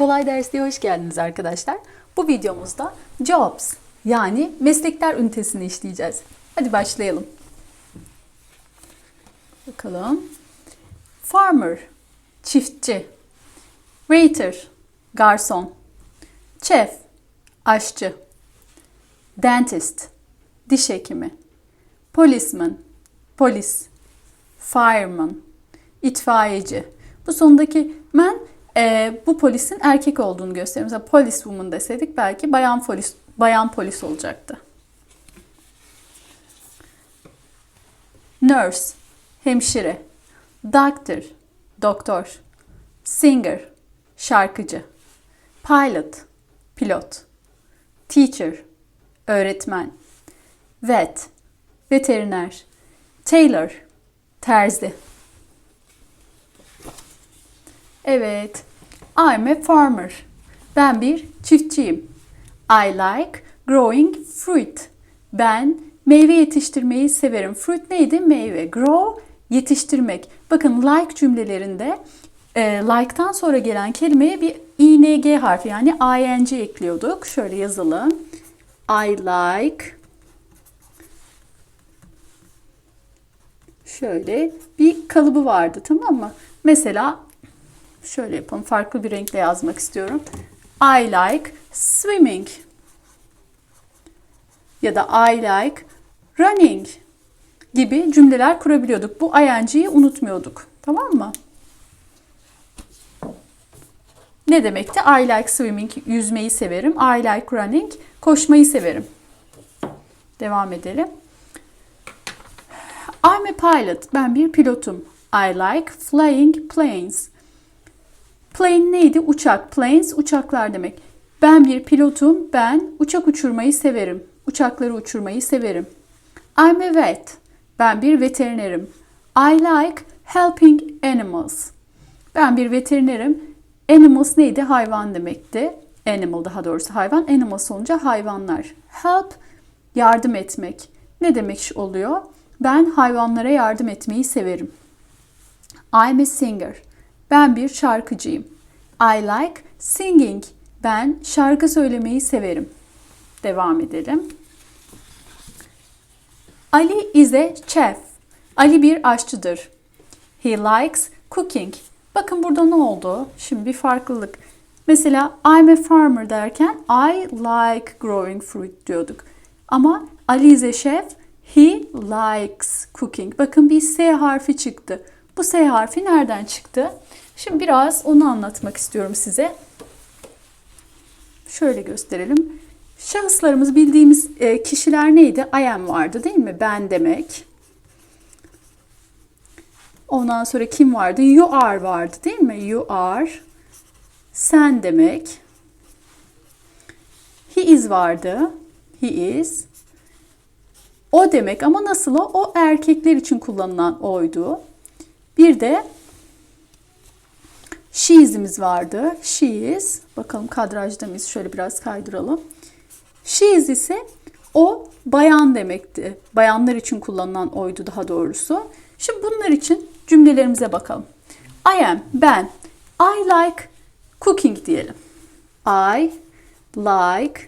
Kolay Dersliğe hoş geldiniz arkadaşlar. Bu videomuzda jobs yani meslekler ünitesini işleyeceğiz. Hadi başlayalım. Bakalım. Farmer, çiftçi. Waiter, garson. Chef, aşçı. Dentist, diş hekimi. Policeman, polis. Fireman, itfaiyeci. Bu sonundaki man e, bu polisin erkek olduğunu gösteriyor. Mesela police woman deseydik belki bayan polis bayan polis olacaktı. Nurse, hemşire. Doctor, doktor. Singer, şarkıcı. Pilot, pilot. Teacher, öğretmen. Vet, veteriner. Tailor, terzi. Evet. I'm a farmer. Ben bir çiftçiyim. I like growing fruit. Ben meyve yetiştirmeyi severim. Fruit neydi? Meyve. Grow yetiştirmek. Bakın like cümlelerinde e, like'tan sonra gelen kelimeye bir ing harfi yani ing ekliyorduk. Şöyle yazalım. I like şöyle bir kalıbı vardı tamam mı? Mesela şöyle yapalım. Farklı bir renkle yazmak istiyorum. I like swimming. Ya da I like running gibi cümleler kurabiliyorduk. Bu ing'yi unutmuyorduk. Tamam mı? Ne demekti? I like swimming, yüzmeyi severim. I like running, koşmayı severim. Devam edelim. I'm a pilot. Ben bir pilotum. I like flying planes. Plane neydi? Uçak. Planes uçaklar demek. Ben bir pilotum. Ben uçak uçurmayı severim. Uçakları uçurmayı severim. I'm a vet. Ben bir veterinerim. I like helping animals. Ben bir veterinerim. Animals neydi? Hayvan demekti. Animal daha doğrusu hayvan. Animals olunca hayvanlar. Help yardım etmek. Ne demek oluyor? Ben hayvanlara yardım etmeyi severim. I'm a singer. Ben bir şarkıcıyım. I like singing. Ben şarkı söylemeyi severim. Devam edelim. Ali is a chef. Ali bir aşçıdır. He likes cooking. Bakın burada ne oldu? Şimdi bir farklılık. Mesela I'm a farmer derken I like growing fruit diyorduk. Ama Ali is a chef. He likes cooking. Bakın bir S harfi çıktı. Bu S harfi nereden çıktı? Şimdi biraz onu anlatmak istiyorum size. Şöyle gösterelim. Şahıslarımız bildiğimiz e, kişiler neydi? I am vardı değil mi? Ben demek. Ondan sonra kim vardı? You are vardı değil mi? You are. Sen demek. He is vardı. He is. O demek ama nasıl o? O erkekler için kullanılan oydu. Bir de she is'imiz vardı. İs. Bakalım kadrajda mıyız? Şöyle biraz kaydıralım. İs ise o bayan demekti. Bayanlar için kullanılan oydu daha doğrusu. Şimdi bunlar için cümlelerimize bakalım. I am, ben. I like cooking diyelim. I like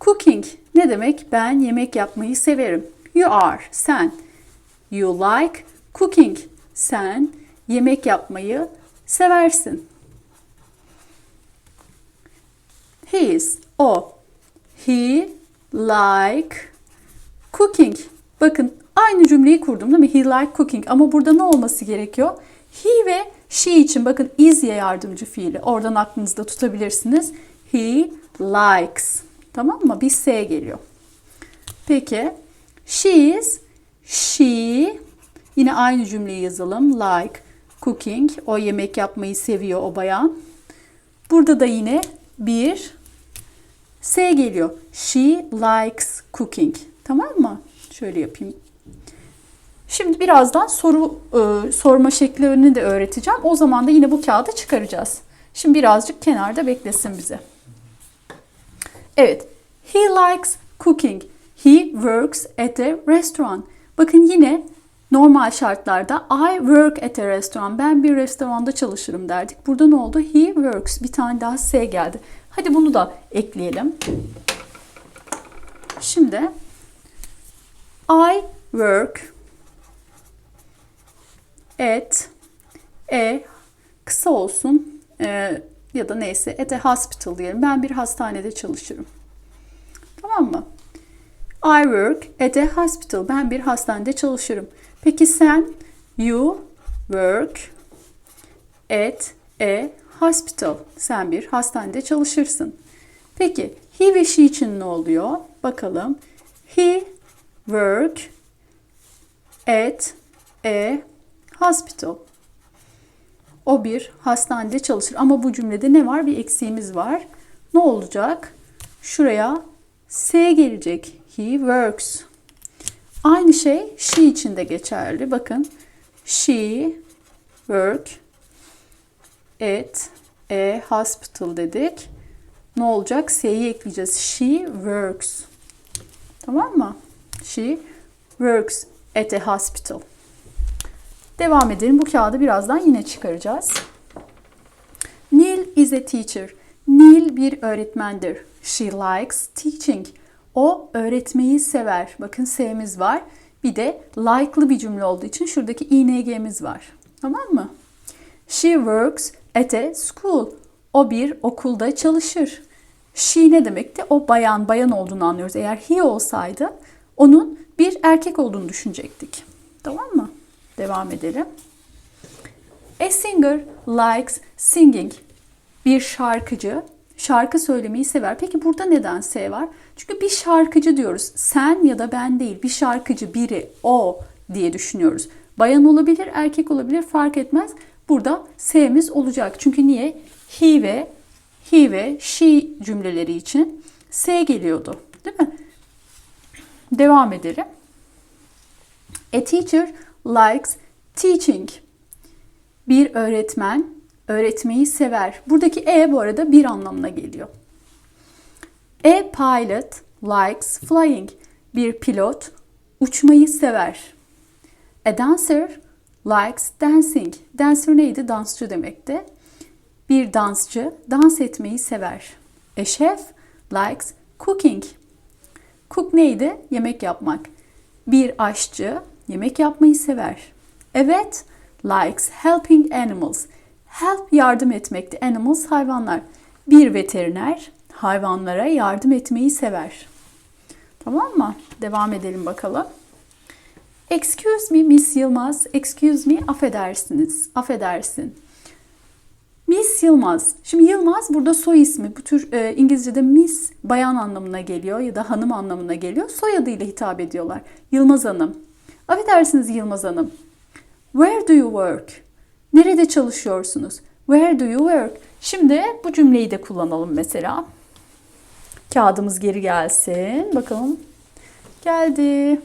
cooking. Ne demek? Ben yemek yapmayı severim. You are, sen. You like cooking. Sen yemek yapmayı seversin. He is, o. He like cooking. Bakın aynı cümleyi kurdum değil mi? He like cooking ama burada ne olması gerekiyor? He ve she için bakın is'ye yardımcı fiili. Oradan aklınızda tutabilirsiniz. He likes. Tamam mı? Bir S geliyor. Peki. She is, she yine aynı cümleyi yazalım. Like cooking. O yemek yapmayı seviyor o bayan. Burada da yine bir S geliyor. She likes cooking. Tamam mı? Şöyle yapayım. Şimdi birazdan soru e, sorma şeklerini de öğreteceğim. O zaman da yine bu kağıdı çıkaracağız. Şimdi birazcık kenarda beklesin bize. Evet. He likes cooking. He works at a restaurant. Bakın yine Normal şartlarda I work at a restaurant. Ben bir restoranda çalışırım derdik. Burada ne oldu? He works. Bir tane daha S geldi. Hadi bunu da ekleyelim. Şimdi I work at a kısa olsun e, ya da neyse at a hospital diyelim. Ben bir hastanede çalışırım. Tamam mı? I work at a hospital. Ben bir hastanede çalışırım. Peki sen you work at a hospital. Sen bir hastanede çalışırsın. Peki he ve she için ne oluyor? Bakalım. He work at a hospital. O bir hastanede çalışır. Ama bu cümlede ne var? Bir eksiğimiz var. Ne olacak? Şuraya S gelecek. He works. Aynı şey she için de geçerli. Bakın. She work at a hospital dedik. Ne olacak? S'yi ekleyeceğiz. She works. Tamam mı? She works at a hospital. Devam edelim. Bu kağıdı birazdan yine çıkaracağız. Neil is a teacher. Neil bir öğretmendir. She likes teaching. O öğretmeyi sever. Bakın sevimiz var. Bir de like'lı bir cümle olduğu için şuradaki ing'miz var. Tamam mı? She works at a school. O bir okulda çalışır. She ne demekti? O bayan, bayan olduğunu anlıyoruz. Eğer he olsaydı onun bir erkek olduğunu düşünecektik. Tamam mı? Devam edelim. A singer likes singing. Bir şarkıcı şarkı söylemeyi sever. Peki burada neden S var? Çünkü bir şarkıcı diyoruz. Sen ya da ben değil. Bir şarkıcı biri, o diye düşünüyoruz. Bayan olabilir, erkek olabilir fark etmez. Burada S'miz olacak. Çünkü niye? He ve he ve she cümleleri için S geliyordu. Değil mi? Devam edelim. A teacher likes teaching. Bir öğretmen öğretmeyi sever. Buradaki e bu arada bir anlamına geliyor. A pilot likes flying. Bir pilot uçmayı sever. A dancer likes dancing. Dancer neydi? Dansçı demekti. Bir dansçı dans etmeyi sever. A chef likes cooking. Cook neydi? Yemek yapmak. Bir aşçı yemek yapmayı sever. Evet, likes helping animals. Help yardım etmekti. Animals hayvanlar. Bir veteriner hayvanlara yardım etmeyi sever. Tamam mı? Devam edelim bakalım. Excuse me Miss Yılmaz. Excuse me affedersiniz. Affedersin. Miss Yılmaz. Şimdi Yılmaz burada soy ismi. Bu tür e, İngilizce'de Miss bayan anlamına geliyor ya da hanım anlamına geliyor. Soyadıyla hitap ediyorlar. Yılmaz Hanım. Affedersiniz Yılmaz Hanım. Where do you work? Nerede çalışıyorsunuz? Where do you work? Şimdi bu cümleyi de kullanalım mesela. Kağıdımız geri gelsin. Bakalım. Geldi.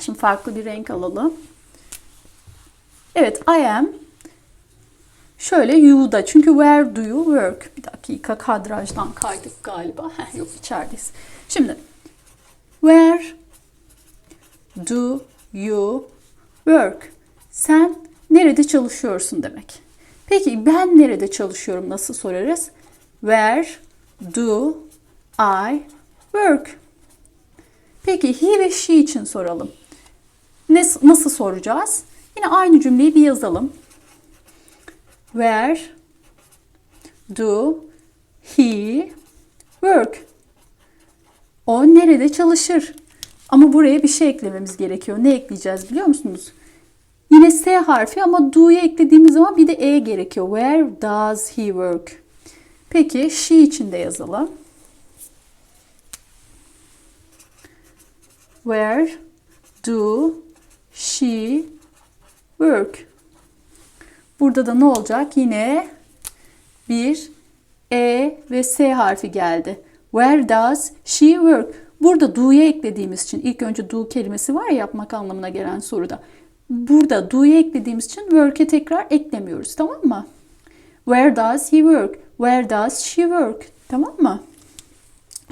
Şimdi farklı bir renk alalım. Evet, I am. Şöyle you'da. Çünkü where do you work? Bir dakika kadrajdan kaydık galiba. Heh, yok içerideyiz. Şimdi where do you work? Sen nerede çalışıyorsun demek. Peki ben nerede çalışıyorum nasıl sorarız? Where do I work? Peki he ve she için soralım. Ne, nasıl soracağız? Yine aynı cümleyi bir yazalım. Where do he work? O nerede çalışır? Ama buraya bir şey eklememiz gerekiyor. Ne ekleyeceğiz biliyor musunuz? Yine S harfi ama do'yu eklediğimiz zaman bir de E gerekiyor. Where does he work? Peki she için de yazalım. Where do she work? Burada da ne olacak? Yine bir E ve S harfi geldi. Where does she work? Burada do'ya eklediğimiz için ilk önce do kelimesi var ya yapmak anlamına gelen soruda. Burada do'yu eklediğimiz için work'e tekrar eklemiyoruz. Tamam mı? Where does he work? Where does she work? Tamam mı?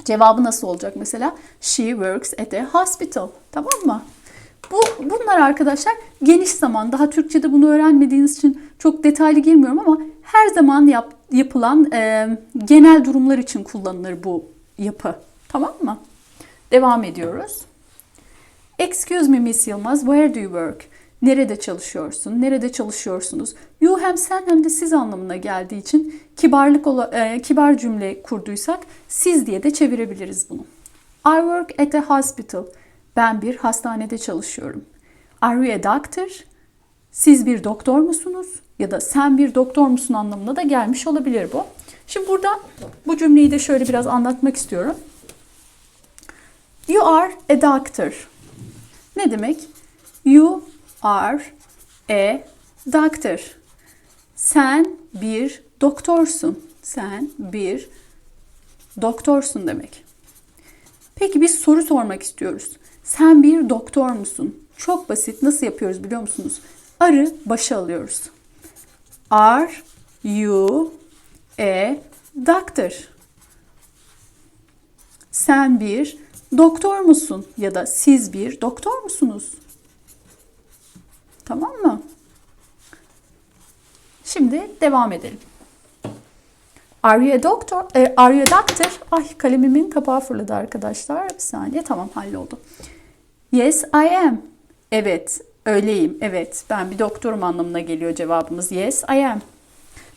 Cevabı nasıl olacak mesela? She works at a hospital. Tamam mı? Bu bunlar arkadaşlar geniş zaman. Daha Türkçe'de bunu öğrenmediğiniz için çok detaylı girmiyorum ama her zaman yap, yapılan e, genel durumlar için kullanılır bu yapı. Tamam mı? Devam ediyoruz. Excuse me Miss Yılmaz, where do you work? Nerede çalışıyorsun? Nerede çalışıyorsunuz? You hem sen hem de siz anlamına geldiği için kibarlık ola, e, kibar cümle kurduysak siz diye de çevirebiliriz bunu. I work at a hospital. Ben bir hastanede çalışıyorum. Are you a doctor? Siz bir doktor musunuz? Ya da sen bir doktor musun anlamına da gelmiş olabilir bu. Şimdi burada bu cümleyi de şöyle biraz anlatmak istiyorum. You are a doctor. Ne demek? You are a doctor. Sen bir doktorsun. Sen bir doktorsun demek. Peki biz soru sormak istiyoruz. Sen bir doktor musun? Çok basit. Nasıl yapıyoruz biliyor musunuz? Arı başa alıyoruz. Are you a doctor? Sen bir doktor musun? Ya da siz bir doktor musunuz? Tamam mı? Şimdi devam edelim. Are you a doctor? E, are you a doctor? Ay kalemimin kapağı fırladı arkadaşlar. Bir saniye tamam halloldu. Yes I am. Evet öyleyim. Evet ben bir doktorum anlamına geliyor cevabımız. Yes I am.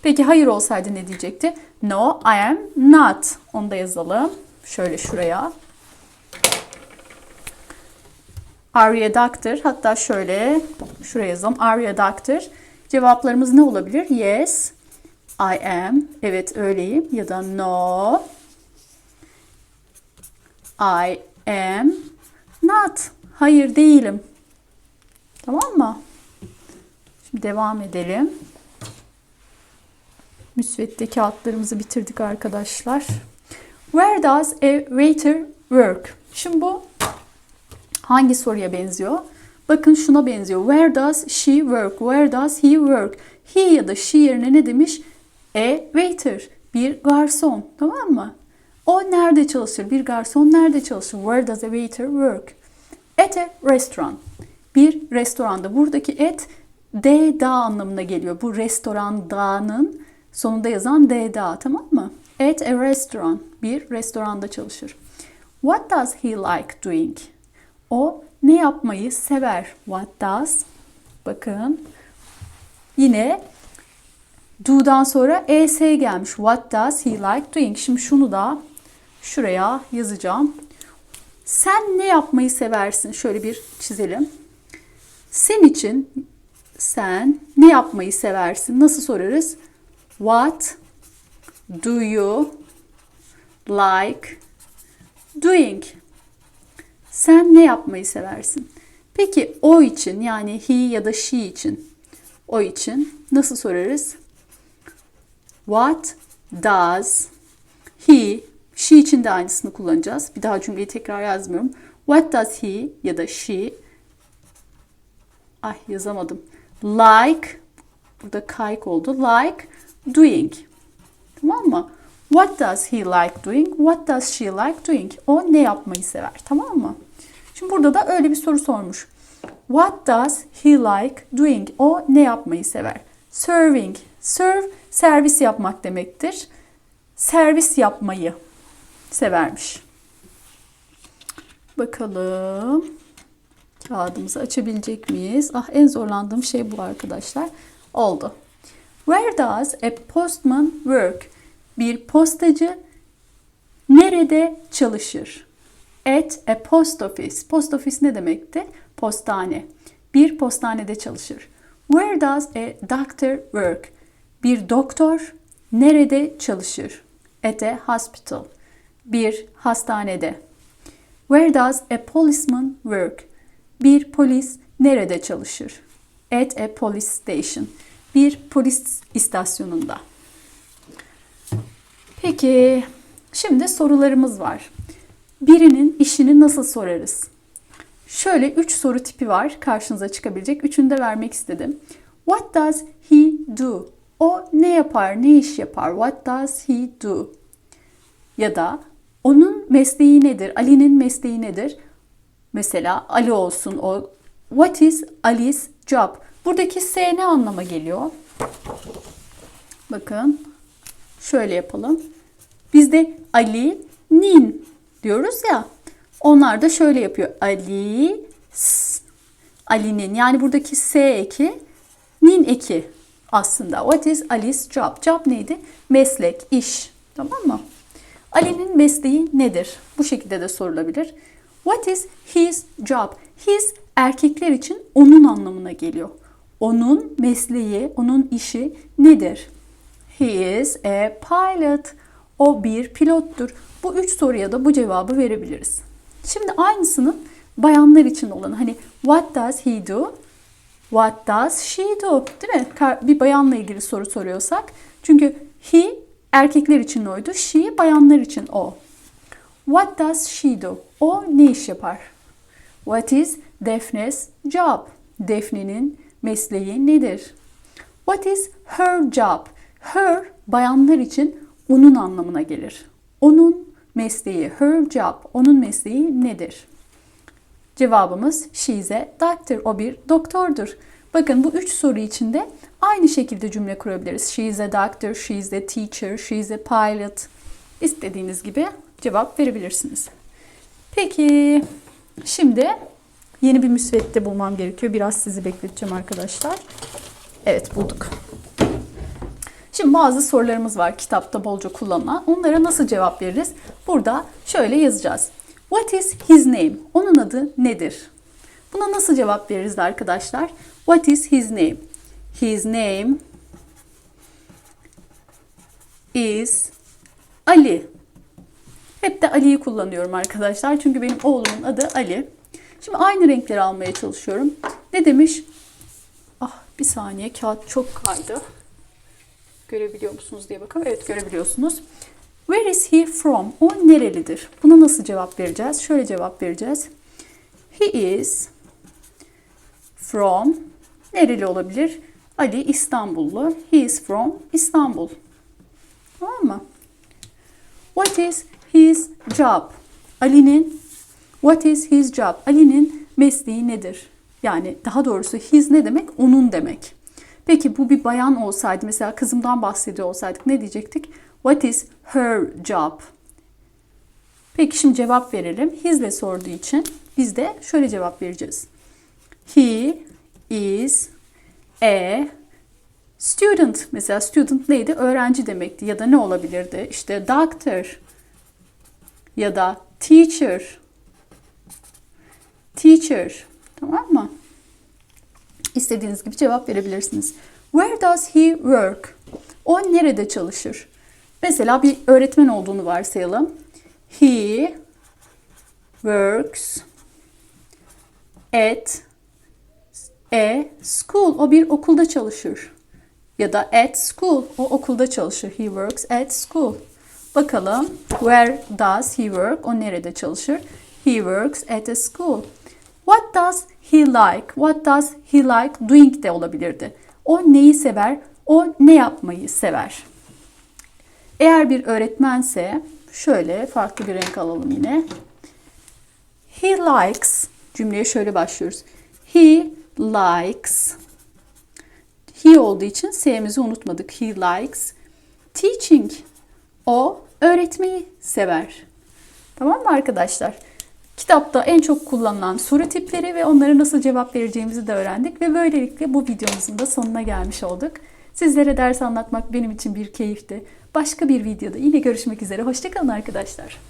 Peki hayır olsaydı ne diyecekti? No I am not. Onu da yazalım. Şöyle şuraya. Are you a doctor? Hatta şöyle şuraya yazalım. Are you a doctor? Cevaplarımız ne olabilir? Yes, I am. Evet öyleyim. Ya da no, I am not. Hayır değilim. Tamam mı? Şimdi devam edelim. Müsvedde kağıtlarımızı bitirdik arkadaşlar. Where does a waiter work? Şimdi bu hangi soruya benziyor? Bakın şuna benziyor. Where does she work? Where does he work? He ya da she yerine ne demiş? A waiter. Bir garson. Tamam mı? O nerede çalışır? Bir garson nerede çalışır? Where does a waiter work? At a restaurant. Bir restoranda. Buradaki et D da anlamına geliyor. Bu restoran da'nın sonunda yazan D da. Tamam mı? At a restaurant. Bir restoranda çalışır. What does he like doing? O ne yapmayı sever? What does? Bakın. Yine do'dan sonra es gelmiş. What does he like doing? Şimdi şunu da şuraya yazacağım. Sen ne yapmayı seversin? Şöyle bir çizelim. Sen için sen ne yapmayı seversin? Nasıl sorarız? What do you like doing? Sen ne yapmayı seversin? Peki o için yani he ya da she için o için nasıl sorarız? What does he she için de aynısını kullanacağız. Bir daha cümleyi tekrar yazmıyorum. What does he ya da she ay yazamadım. Like burada kayık oldu. Like doing. Tamam mı? What does he like doing? What does she like doing? O ne yapmayı sever? Tamam mı? Şimdi burada da öyle bir soru sormuş. What does he like doing? O ne yapmayı sever? Serving. Serve servis yapmak demektir. Servis yapmayı severmiş. Bakalım. Kağıdımızı açabilecek miyiz? Ah en zorlandığım şey bu arkadaşlar. Oldu. Where does a postman work? Bir postacı nerede çalışır? At a post office. Post office ne demekti? Postane. Bir postanede çalışır. Where does a doctor work? Bir doktor nerede çalışır? At a hospital. Bir hastanede. Where does a policeman work? Bir polis nerede çalışır? At a police station. Bir polis istasyonunda. Peki, şimdi sorularımız var. Birinin işini nasıl sorarız? Şöyle üç soru tipi var karşınıza çıkabilecek. Üçünü de vermek istedim. What does he do? O ne yapar, ne iş yapar? What does he do? Ya da onun mesleği nedir? Ali'nin mesleği nedir? Mesela Ali olsun o What is Alice's job? Buradaki S ne anlama geliyor? Bakın. Şöyle yapalım. Bizde Ali'nin diyoruz ya. Onlar da şöyle yapıyor. Ali s. Ali'nin yani buradaki S eki nin eki aslında. What is Alice's job? Job neydi? Meslek, iş. Tamam mı? Ali'nin mesleği nedir? Bu şekilde de sorulabilir. What is his job? His erkekler için onun anlamına geliyor. Onun mesleği, onun işi nedir? He is a pilot. O bir pilottur. Bu üç soruya da bu cevabı verebiliriz. Şimdi aynısının bayanlar için olan hani what does he do? What does she do? Değil mi? Bir bayanla ilgili soru soruyorsak. Çünkü he erkekler için oydu. She bayanlar için o. What does she do? O ne iş yapar? What is Daphne's job? Daphne'nin mesleği nedir? What is her job? Her bayanlar için onun anlamına gelir. Onun mesleği, her job, onun mesleği nedir? Cevabımız she is a doctor. O bir doktordur. Bakın bu üç soru içinde aynı şekilde cümle kurabiliriz. She is a doctor, she is a teacher, she is a pilot. İstediğiniz gibi cevap verebilirsiniz. Peki şimdi yeni bir müsvedde bulmam gerekiyor. Biraz sizi bekleteceğim arkadaşlar. Evet bulduk. Şimdi bazı sorularımız var kitapta bolca kullanılan. Onlara nasıl cevap veririz? Burada şöyle yazacağız. What is his name? Onun adı nedir? Buna nasıl cevap veririz arkadaşlar? What is his name? His name is Ali. Hep de Ali'yi kullanıyorum arkadaşlar. Çünkü benim oğlumun adı Ali. Şimdi aynı renkleri almaya çalışıyorum. Ne demiş? Ah bir saniye kağıt çok kaydı. Görebiliyor musunuz diye bakalım. Evet görebiliyorsunuz. Where is he from? O nerelidir? Buna nasıl cevap vereceğiz? Şöyle cevap vereceğiz. He is from nereli olabilir? Ali İstanbullu. He is from İstanbul. Tamam mı? What is his job? Ali'nin what is his job? Ali'nin mesleği nedir? Yani daha doğrusu his ne demek? Onun demek. Peki bu bir bayan olsaydı mesela kızımdan bahsediyor olsaydık ne diyecektik? What is her job? Peki şimdi cevap verelim. His'le sorduğu için biz de şöyle cevap vereceğiz. He is a student. Mesela student neydi? Öğrenci demekti. Ya da ne olabilirdi? İşte doctor ya da teacher. Teacher. Tamam mı? İstediğiniz gibi cevap verebilirsiniz. Where does he work? O nerede çalışır? Mesela bir öğretmen olduğunu varsayalım. He works at a school. O bir okulda çalışır. Ya da at school. O okulda çalışır. He works at school. Bakalım. Where does he work? O nerede çalışır? He works at a school. What does he like? What does he like doing de olabilirdi. O neyi sever? O ne yapmayı sever? Eğer bir öğretmense şöyle farklı bir renk alalım yine. He likes cümleye şöyle başlıyoruz. He likes he olduğu için S'mizi unutmadık. He likes teaching. O öğretmeyi sever. Tamam mı arkadaşlar? Kitapta en çok kullanılan soru tipleri ve onlara nasıl cevap vereceğimizi de öğrendik ve böylelikle bu videomuzun da sonuna gelmiş olduk. Sizlere ders anlatmak benim için bir keyifti. Başka bir videoda yine görüşmek üzere. Hoşçakalın arkadaşlar.